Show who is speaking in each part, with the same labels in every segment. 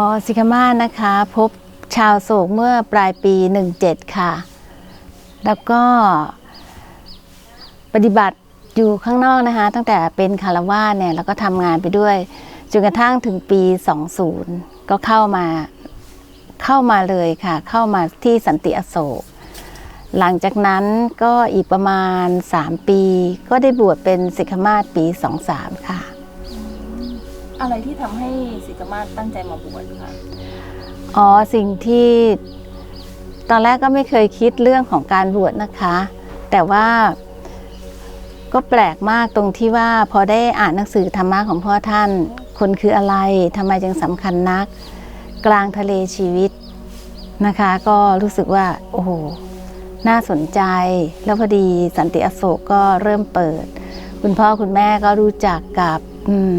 Speaker 1: อ๋อสิกามานะคะ พบชาวโศกเมื่อปลายปี 17 ค่ะ แล้วก็ปฏิบัติอยู่ข้างนอกนะคะ ตั้งแต่เป็นคารวาสเนี่ยแล้วก็ทำงานไปด้วยจนกระทั่งถึงปี 20 ก็เข้ามาเข้ามาเลยค่ะ เข้ามาที่สันติอโศก หลังจากนั้นก็อีกประมาณ 3 ปี ก็ได้บวชเป็นสิกขมาศปี 23 ค่ะ
Speaker 2: อะไรที่ทำให้สิกามาศตั้งใจมาบวชคะ
Speaker 1: อ๋อสิ่งที่ตอนแรกก็ไม่เคยคิดเรื่องของการบวชนะคะ แต่ว่าก็แปลกมากตรงที่ว่าพอได้อ่านหนังสือธรรมะของพ่อท่าน คนคืออะไรทำไมจึงสำคัญนัก กลางทะเลชีวิตนะคะ ก็รู้สึกว่า โอ้โห น่าสนใจ แล้วพอดีสันติอโศกก็เริ่มเปิด คุณพ่อคุณแม่ก็รู้จักกับอืม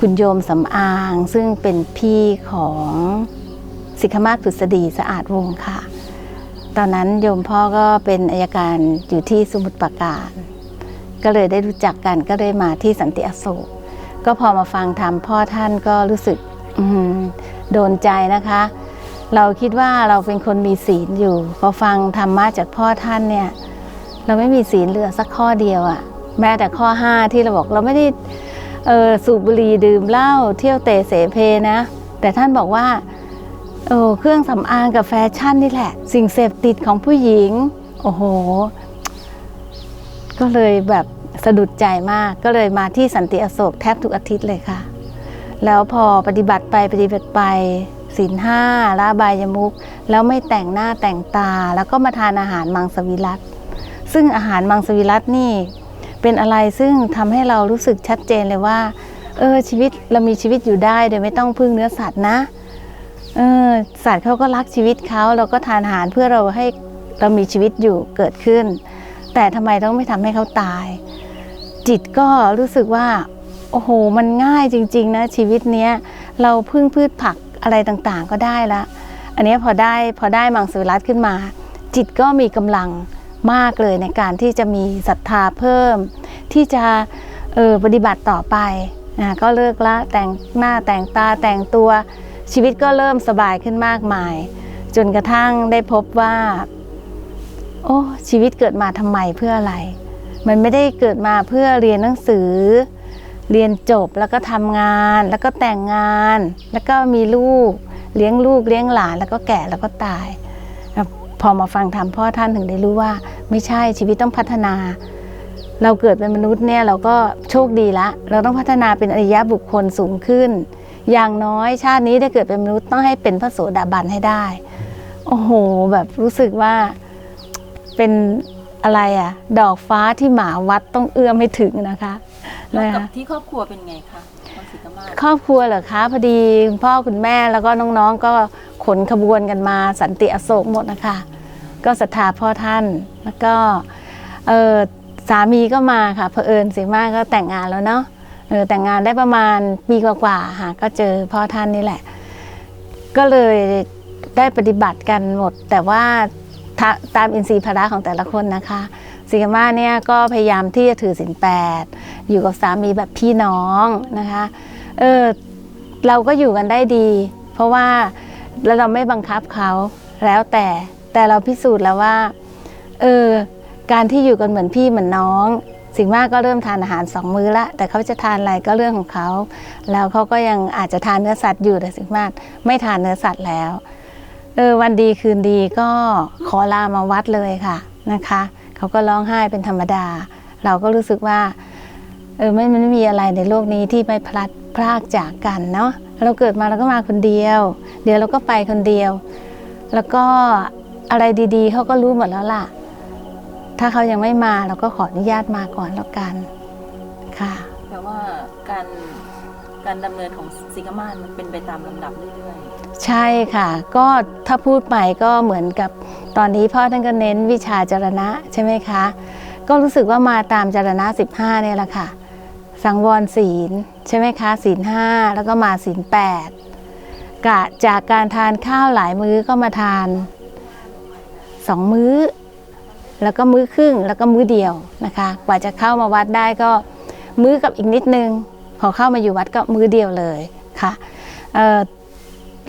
Speaker 1: คุณโยมสำอางซึ่งเป็นพี่ของสิกขมาศผุษดีสะอาดวงศ์ค่ะ ตอนนั้นโยมพ่อก็เป็นอายการอยู่ที่สมุทรปราการ ก็เลยได้รู้จักกันก็เลยมาที่สันติอโศกก็พอมาฟังธรรมพ่อท่านก็รู้สึกโดนใจนะคะ เราคิดว่าเราเป็นคนมีศีลอยู่ พอฟังธรรมะจากพ่อท่านเนี่ยเราไม่มีศีลเหลือสักข้อเดียวอะแม้แต่ข้อ5ที่เราบอกเราไม่ได้ เออสูบบุหรี่ดื่มเหล้าเที่ยวเตะเสเพนะ แต่ท่านบอกว่าเออเครื่องสำอางกับแฟชั่นนี่แหละ สิ่งเสพติดของผู้หญิง โอ้โห ก็เลยแบบสะดุดใจมากก็เลยมาที่สันติอโศกแทบทุกอาทิตย์เลยค่ะ แล้วพอปฏิบัติไปปฏิบัติไปศีลห้าละบายมุก แล้วไม่แต่งหน้าแต่งตา แล้วก็มาทานอาหารมังสวิรัตซึ่งอาหารมังสวิรัตนี่ เป็นอะไรซึ่งทำให้เรารู้สึกชัดเจนเลยว่าเออชีวิตเรามีชีวิตอยู่ได้โดยไม่ต้องพึ่งเนื้อสัตว์นะเออสัตว์เขาก็รักชีวิตเขาเราก็ทานอาหารเพื่อเราให้เรามีชีวิตอยู่เกิดขึ้น แต่ทำไมต้องไม่ทำให้เขาตาย จิตก็รู้สึกว่าโอ้โหมันง่ายจริง ๆ นะ ชีวิตเนี้ยเราพึ่งพืชผักอะไรต่างๆก็ได้ละ อันนี้พอได้พอได้มังสวิรัตขึ้นมา จิตก็มีกำลัง มากเลยในการที่จะมีศรัทธาเพิ่ม ที่จะเออปฏิบัติต่อไปนะก็เลิกละแต่งหน้าแต่งตาแต่งตัวชีวิตก็เริ่มสบายขึ้นมากมาย จนกระทั่งได้พบว่า โอ้ชีวิตเกิดมาทำไมเพื่ออะไร มันไม่ได้เกิดมาเพื่อเรียนหนังสือ เรียนจบแล้วก็ทำงาน แล้วก็แต่งงาน แล้วก็มีลูก เลี้ยงลูกเลี้ยงหลานแล้วก็แก่แล้วก็ตาย พอมาฟังธรรมพ่อท่านถึงได้รู้ว่า ไม่ใช่ชีวิตต้องพัฒนา เราเกิดเป็นมนุษย์เนี่ยเราก็โชคดีละ เราต้องพัฒนาเป็นอริยบุคคลสูงขึ้น อย่างน้อยชาตินี้ได้เกิดเป็นมนุษย์ต้องให้เป็นพระโสดาบันให้ได้ โอ้โห แบบรู้สึกว่าเป็นอะไรอะดอกฟ้าที่หมาวัดต้องเอื้อมไม่ถึงนะคะ
Speaker 2: แล้ว
Speaker 1: นะ
Speaker 2: กับ
Speaker 1: คะ
Speaker 2: ที่ครอบครัวเป็นไงคะของสิกามาศ
Speaker 1: ครอบครัวเหรอคะพอดีคุณพ่อคุณแม่แล้วก็น้องๆ ก็ขนขบวนกันมาสันติอโศกหมดนะคะ ก็ศรัทธาพ่อท่าน แล้วก็เออสามีก็มาค่ะเผอิญสีมากก็แต่งงานแล้วเนาะเออแต่งงานได้ประมาณปีกว่าๆค่ะก็เจอพ่อท่านนี่แหละ ก็เลยได้ปฏิบัติกันหมด แต่ว่าตามอินทรีย์ภาระของแต่ละคนนะคะสิกามาเนี่ยก็พยายามที่จะถือศีลแปดอยู่กับสามีแบบพี่น้องนะคะเออเราก็อยู่กันได้ดี เพราะว่าแล้วเราไม่บังคับเขาแล้วแต่ แต่เราพิสูจน์แล้วว่า เออ การที่อยู่กันเหมือนพี่เหมือนน้อง สิ่งมากก็เริ่มทานอาหารสองมื้อละ แต่เขาจะทานอะไรก็เรื่องของเขา แล้วเขาก็ยังอาจจะทานเนื้อสัตว์อยู่แต่สิ่งมากไม่ทานเนื้อสัตว์แล้ว เออวันดีคืนดีก็ขอลามาวัดเลยค่ะนะคะ เขาก็ร้องไห้เป็นธรรมดา เราก็รู้สึกว่า เออไม่มันไม่มีอะไรในโลกนี้ที่ไม่พลัดพรากจากกันเนาะเราเกิดมาเราก็มาคนเดียว เดี๋ยวเราก็ไปคนเดียว แล้วก็ อะไรดีๆ เขาก็รู้หมดแล้วล่ะ ถ้าเขายังไม่มาเราก็ขออนุญาตมาก่อนแล้วกัน ค่ะ
Speaker 2: แปลว่าการการดำเนินของสิกามาศมันเป็นไปตามลำดับเรื่อย
Speaker 1: ใช่ค่ะ ก็ถ้าพูดไปก็เหมือนกับตอนนี้พ่อท่านก็เน้นวิชาจรณะใช่ไหมคะ ก็รู้สึกว่ามาตามจรณะ 15เนี่ยแหละค่ะ สังวรศีลใช่ไหมคะศีลห้าแล้วก็มาศีลแปดกะจากการทานข้าวหลายมื้อก็มาทาน สองมื้อ แล้วก็มื้อครึ่งแล้วก็มื้อเดียวนะคะ กว่าจะเข้ามาวัดได้ก็มื้อกับอีกนิดนึง พอเข้ามาอยู่วัดก็มื้อเดียวเลยค่ะ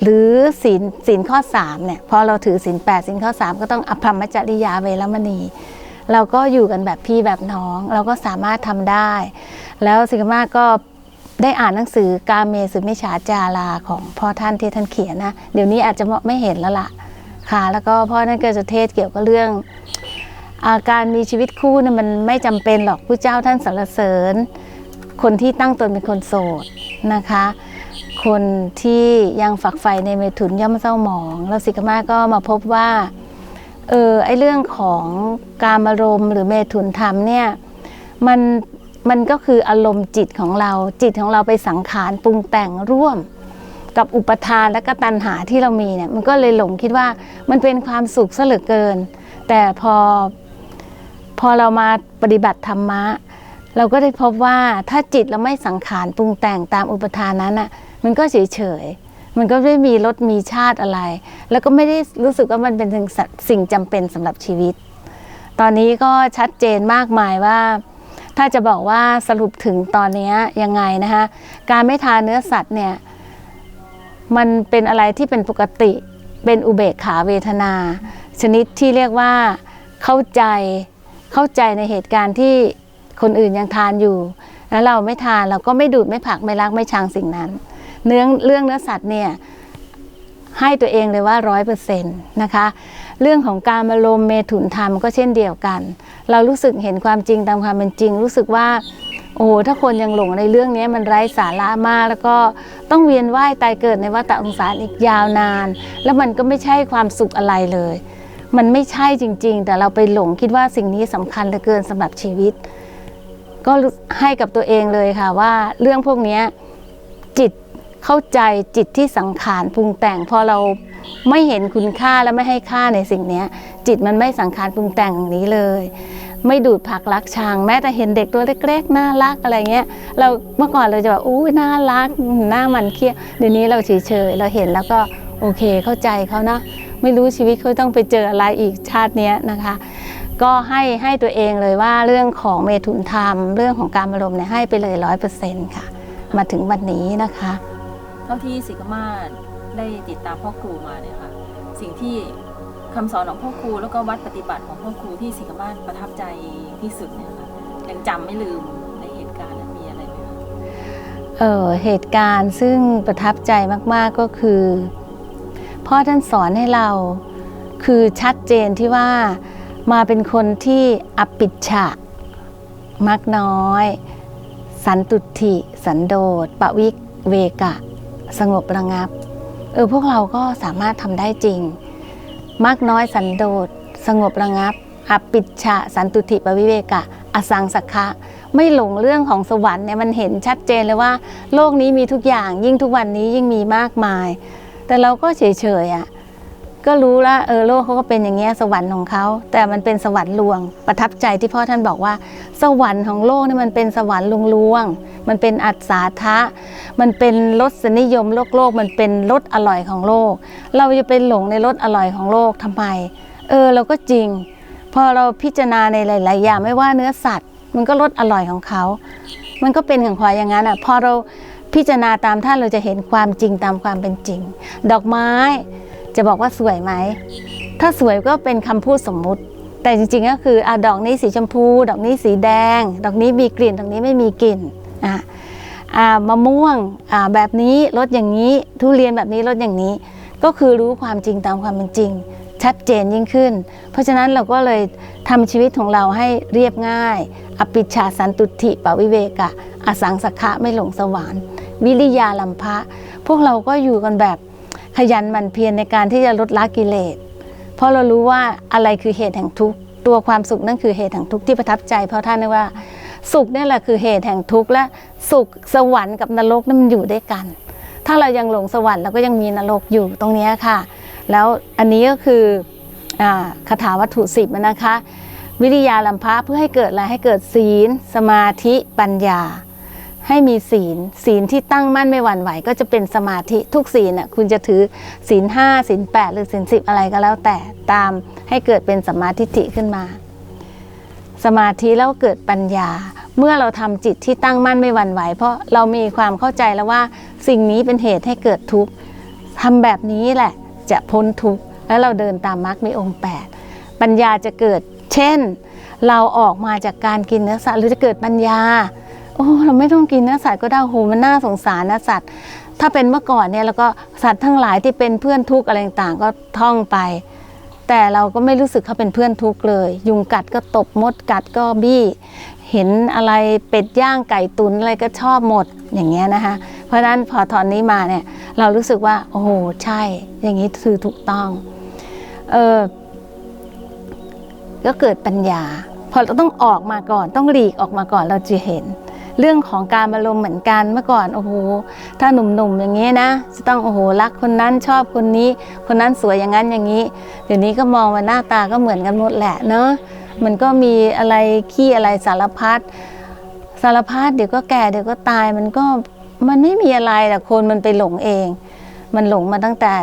Speaker 1: หรือศีลศีลข้อ3เนี่ยพอเราถือศีล8ศีลข้อ 3 ก็ต้องอภรรมจริยาเวรมณี เราก็อยู่กันแบบพี่แบบน้อง เราก็สามารถทำได้ แล้วสิกมาก็ได้อ่านหนังสือกาเมสุมิชาจาราของพ่อท่านที่ท่านเขียนนะ เดี๋ยวนี้อาจจะไม่เห็นแล้วล่ะ ค่ะ แล้วก็พ่อท่านก็จะเทศเกี่ยวกับเรื่องอาการมีชีวิตคู่เนี่ยมันไม่จำเป็นหรอกผู้เจ้าท่านสรรเสริญ คนที่ตั้งตนเป็นคนโสดนะคะ คนที่ยังฝักใฝ่ในเมถุนย่อมเศร้าหมอง แล้วสิกมาก็มาพบว่าเออไอเรื่องของการอารมณ์หรือเมถุนธรรมเนี่ยมันมันก็คืออารมณ์จิตของเราจิตของเราไปสังขารปรุงแต่งร่วม กับอุปทานและก็ตัณหาที่เรามีเนี่ยมันก็เลยหลงคิดว่ามันเป็นความสุขซะเหลือเกิน แต่พอพอเรามาปฏิบัติธรรมะ เราก็ได้พบว่าถ้าจิตเราไม่สังขารปรุงแต่งตามอุปทานนั้นอะมันก็เฉยเฉยมันก็ไม่มีรสมีชาติอะไร แล้วก็ไม่ได้รู้สึกว่ามันเป็นสิ่งสิ่งจำเป็นสำหรับชีวิต ตอนนี้ก็ชัดเจนมากมายว่า ถ้าจะบอกว่าสรุปถึงตอนนี้ยังไงนะคะการไม่ทานเนื้อสัตว์เนี่ย มันเป็นอะไรที่เป็นปกติ เป็นอุเบกขาเวทนา ชนิดที่เรียกว่าเข้าใจเข้าใจในเหตุการณ์ที่คนอื่นยังทานอยู่ แล้วเราไม่ทานเราก็ไม่ดูดไม่ผักไม่รักไม่ชังสิ่งนั้น เนื้อเรื่องเนื้อสัตว์เนี่ยให้ตัวเองเลยว่าร้อยเปอร์เซ็นต์นะคะ เรื่องของการมาลมเมถุนธรรมก็เช่นเดียวกัน เรารู้สึกเห็นความจริงตามความเป็นจริง รู้สึกว่า โอ้โหถ้าคนยังหลงในเรื่องนี้มันไร้สาระมาก แล้วก็ต้องเวียนว่ายตายเกิดในวัฏองสารอีกยาวนาน แล้วมันก็ไม่ใช่ความสุขอะไรเลย มันไม่ใช่จริง ๆ แต่เราไปหลงคิดว่าสิ่งนี้สำคัญเหลือเกินสำหรับชีวิต ก็ให้กับตัวเองเลยค่ะว่าเรื่องพวกนี้จิตเข้าใจจิตที่สังขารปรุงแต่งพอเราไม่เห็นคุณค่าและไม่ให้ค่าในสิ่งนี้จิตมันไม่สังขารปรุงแต่งอย่างนี้เลย ไม่ดูดผักรักชังแม้แต่เห็นเด็กตัวเล็กๆน่ารักอะไรเงี้ยเราเมื่อก่อนเราจะแบบอู้น่ารักหน้ามันเคี้ยวเดี๋ยวนี้เราเฉยๆเราเห็นแล้วก็โอเคเข้าใจเขานะไม่รู้ชีวิตเขาต้องไปเจออะไรอีกชาตินี้นะคะ ก็ให้ให้ตัวเองเลยว่าเรื่องของเมถุนธรรม เรื่องของการอารมณ์เนี่ยให้ไปเลยร้อยเปอร์เซ็นต์ค่ะ มาถึงวันนี้นะคะ
Speaker 2: เท่าที่สิกมาศได้ติดตามพ่อครูมาเนี่ยค่ะ สิ่งที่ คำสอนของพ่อครูแล้วก็วัดปฏิบัติของพ่อครูที่สิกมาศประทับใจที่สุดเนี่ยค่ะยังจำไม่ลืมในเหตุการณ์นั้นมีอะไรไหมคะ
Speaker 1: เออเหตุการณ์ซึ่งประทับใจมาก ๆก็คือ พ่อท่านสอนให้เราคือชัดเจนที่ว่ามาเป็นคนที่อปปิชฉะมักน้อย สันตุถิ สันโดษปวิกเวกะ สงบระงับ เออพวกเราก็สามารถทำได้จริง มากน้อยสันโดษ สงบระงับอปปิชฉะสันตุถิปวิเวกะ อสังสักขะไม่หลงเรื่องของสวรรค์เนี่ยมันเห็นชัดเจนเลยว่า โลกนี้มีทุกอย่างยิ่งทุกวันนี้ยิ่งมีมากมาย แต่เราก็เฉยๆอะ ก็รู้ละเออโลกเขาก็เป็นอย่างเงี้ยสวรรค์ของเขาแต่มันเป็นสวรรค์ลวง ประทับใจที่พ่อท่านบอกว่า สวรรค์ของโลกนี่มันเป็นสวรรค์ลวงลวง มันเป็นอัศาทะ มันเป็นรสนิยมโลกโลก มันเป็นรสอร่อยของโลก เราจะไปหลงในรสอร่อยของโลกทำไม เออเราก็จริง พอเราพิจารณาในหลาย ๆ อย่างไม่ว่าเนื้อสัตว์ มันก็รสอร่อยของเขา มันก็เป็นของควายอย่างนั้นอะพอเราพิจารณาตามท่านเราจะเห็นความจริงตามความเป็นจริง ดอกไม้ จะบอกว่าสวยไหม ถ้าสวยก็เป็นคำพูดสมมุติ แต่จริงๆก็คืออดอกนี้สีชมพู ดอกนี้สีแดง ดอกนี้มีกลิ่น ดอกนี้ไม่มีกลิ่นอะอ่ามะม่วงอ่าแบบนี้รสอย่างนี้ทุเรียนแบบนี้รสอย่างนี้ ก็คือรู้ความจริงตามความเป็นจริง ชัดเจนยิ่งขึ้น เพราะฉะนั้นเราก็เลยทำชีวิตของเราให้เรียบง่าย อปิชาสันตุถิปวิเวกะ อสังสขะไม่หลงสวรรค์วิริยาลัมภะพวกเราก็อยู่กันแบบ ขยันหมั่นเพียรในการที่จะลดละกิเลส เพราะเรารู้ว่าอะไรคือเหตุแห่งทุกข์ตัวความสุขนั่นคือเหตุแห่งทุกข์ที่ประทับใจ เพราะท่านว่าสุขนี่แหละคือเหตุแห่งทุกข์และสุขสวรรค์กับนรกนั่นมันอยู่ด้วยกัน ถ้าเรายังหลงสวรรค์เราก็ยังมีนรกอยู่ตรงนี้ค่ะ แล้วอันนี้ก็คือคาถาวัตถุสิบนะคะ วิริยาลัมภะเพื่อให้เกิดอะไรให้เกิดศีล สมาธิปัญญา ให้มีศีล ศีลที่ตั้งมั่นไม่หวั่นไหว ก็จะเป็นสมาธิทุกศีลน่ะคุณจะถือศีลห้าศีลแปดหรือศีลสิบอะไรก็แล้วแต่ตามให้เกิดเป็นสมาธิิขึ้นมา สมาธิแล้วเกิดปัญญา เมื่อเราทำจิตที่ตั้งมั่นไม่หวั่นไหว เพราะเรามีความเข้าใจแล้วว่า สิ่งนี้เป็นเหตุให้เกิดทุกข์ทำแบบนี้แหละจะพ้นทุกข์แล้วเราเดินตามมรรคมีองค์ 8 ปัญญาจะเกิด เช่น เราออกมาจากการกินเนื้อสัตว์หรือจะเกิดปัญญา โอ้เราไม่ต้องกินเนื้อสัตว์ก็ได้โหมันน่าสงสารนะสัตว์ ถ้าเป็นเมื่อก่อนเนี่ยแล้วก็สัตว์ทั้งหลายที่เป็นเพื่อนทุกข์อะไรต่างๆก็ท่องไป แต่เราก็ไม่รู้สึกเขาเป็นเพื่อนทุกข์เลย ยุงกัดก็ตบมดกัดก็บี้ เห็นอะไรเป็ดย่างไก่ตุนอะไรก็ชอบหมดอย่างเงี้ยนะคะ เพราะฉะนั้นพอตอนนี้มาเนี่ยเรารู้สึกว่า โอ้โหใช่ อย่างนี้คือถูกต้องเออก็เกิดปัญญาพอเราต้องออกมาก่อนต้องหลีกออกมาก่อนเราจะเห็น เรื่องของการอารมณ์เหมือนกันเมื่อก่อนโอ้โหถ้าหนุ่มๆอย่างนี้นะ จะต้องโอ้โหรักคนนั้นชอบคนนี้ คนนั้นสวยอย่างนั้นอย่างนี้ เดี๋ยวนี้ก็มองว่าหน้าตาก็เหมือนกันหมดแหละเนาะมันก็มีอะไรขี้อะไรสารพัดสารพัดเดี๋ยวก็แก่เดี๋ยวก็ตายมันก็มันไม่มีอะไรแต่คนมันไปหลงเอง มันหลงมาตั้งแต่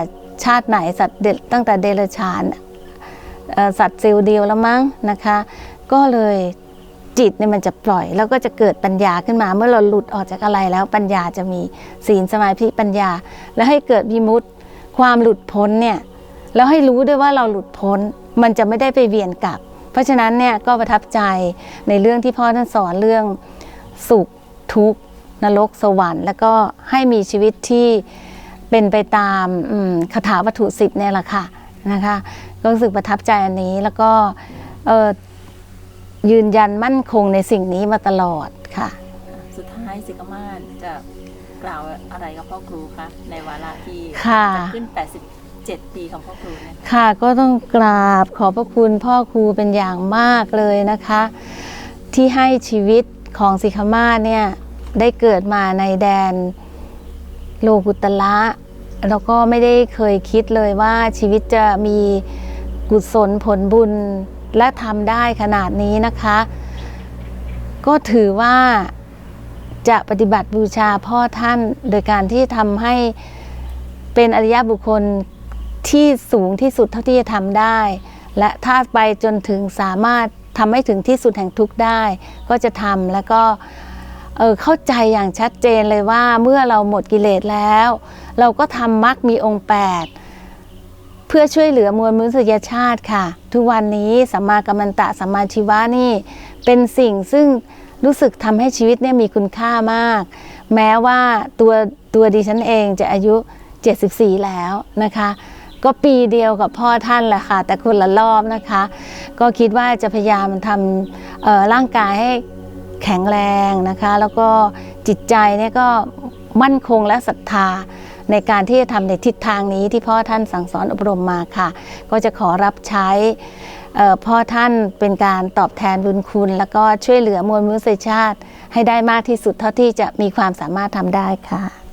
Speaker 1: ชาติไหนสัตว์เด็ดตั้งแต่เดรัจฉานสัตว์ซลล์เดียวแล้วมั้งนะคะ ก็เลย จิตเนี่ยมันจะปล่อย แล้วก็จะเกิดปัญญาขึ้นมา เมื่อเราหลุดออกจากอะไรแล้วปัญญาจะมีศีลสมาธิปัญญา แล้วให้เกิดวิมุตติความหลุดพ้นเนี่ยแล้วให้รู้ด้วยว่าเราหลุดพ้นมันจะไม่ได้ไปเวียนกลับ เพราะฉะนั้นเนี่ยก็ประทับใจในเรื่องที่พ่อท่านสอนเรื่องสุขทุกข์นรกสวรรค์ แล้วก็ให้มีชีวิตที่เป็นไปตามคาถาวัตถุสิบเนี่ยแหละค่ะนะคะ ก็รู้สึกประทับใจอันนี้แล้วก็ ยืนยันมั่นคงในสิ่งนี้มาตลอดค่ะ
Speaker 2: สุดท้ายสิกามาศจะกล่าวอะไรกับพ่อครูคะในวาระที่
Speaker 1: ค่ะ
Speaker 2: จะขึ้น 87 ปีของพ่อครูเนี่ย
Speaker 1: ค่ะก็ต้องกราบขอบพระคุณพ่อครูเป็นอย่างมากเลยนะคะ ที่ให้ชีวิตของสิกขามาศเนี่ยได้เกิดมาในแดนโลกุตละแล้วก็ไม่ได้เคยคิดเลยว่าชีวิตจะมีกุศลผลบุญ และทำได้ขนาดนี้นะคะ ก็ถือว่าจะปฏิบัติบูชาพ่อท่านโดยการที่ทำให้เป็นอริยบุคคลที่สูงที่สุดเท่าที่จะทำได้ และถ้าไปจนถึงสามารถทำให้ถึงที่สุดแห่งทุกข์ได้ ก็จะทำแล้วก็เออเข้าใจอย่างชัดเจนเลยว่าเมื่อเราหมดกิเลสแล้ว เราก็ทำมรรคมีองค์ 8 พื่อช่วยเหลือมวลมนุษยชาติค่ะ ทุกวันนี้สัมมากัมมันตะสัมมาชีวะนี่ เป็นสิ่งซึ่งรู้สึกทำให้ชีวิตเนี่ยมีคุณค่ามาก แม้ว่าตัวตัวดิฉันเองจะอายุ 74 แล้วนะคะ ก็ปีเดียวกับพ่อท่านแหละค่ะ แต่คนละรอบนะคะ ก็คิดว่าจะพยายามทำร่างกายให้แข็งแรงนะคะ แล้วก็จิตใจเนี่ยก็มั่นคงและศรัทธา ในการที่จะทำในทิศทางนี้ที่พ่อท่านสั่งสอนอบรมมาค่ะ ก็จะขอรับใช้พ่อท่านเป็นการตอบแทนบุญคุณ แล้วก็ช่วยเหลือมวลมนุษยชาติ ให้ได้มากที่สุดเท่าที่จะมีความสามารถทำได้ค่ะ